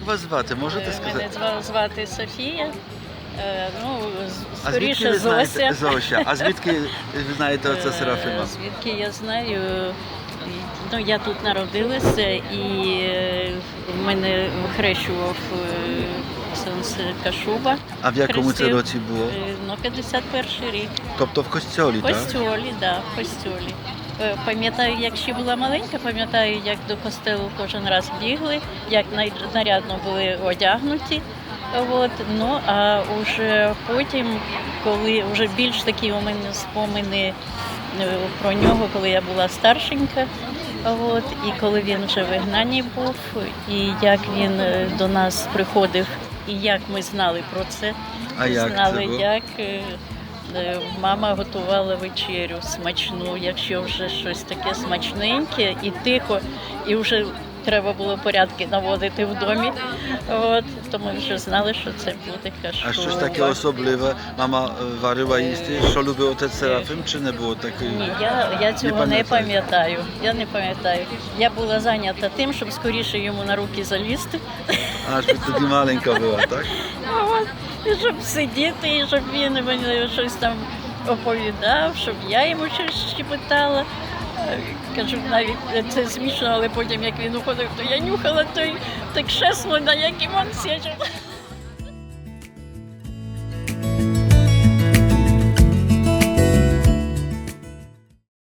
Як вас звати? Можете Е, сказати? Мене звати Софія. Е, Ну, скоріше знаєте Зося. Зося? А звідки ви знаєте оце Е, Серафима? Звідки я знаю? Ну, я тут народилася і е, мене вихрещував е, Сонце Кашуба. А в якому це році було? Ну, 51 рік. Тобто в костьолі, В так? костюлі, да, в костюлі. Е, Пам'ятаю, як ще була маленька, пам'ятаю, як до костелу кожен раз бігли, як нарядно були одягнуті. От, ну а вже потім, коли вже більш такі у мене спомини е, про нього, коли я була старшенька. От, і коли він вже в вигнанні був, і як він е, до нас приходив, і як ми знали про це, А як це знали, було? як е, е, мама готувала вечерю смачну, якщо вже щось таке смачненьке і тихо, і вже треба було порядки наводити в домі. От, то ми вже знали, що це буде кашова. А щось таке особливе мама варила їсти, що любив отець Серафим, чи не було такої? Ні, я, я цього не пам'ятаю. Я не пам'ятаю. Я була зайнята тим, щоб скоріше йому на руки залізти. Аж ви тоді маленька була, так? От, і щоб сидіти, і щоб він мені щось там оповідав, щоб я йому щось щепетала. Кажу, навіть це смішно, але потім, як він уходив, то я нюхала той, те кресло, на яким він сидів.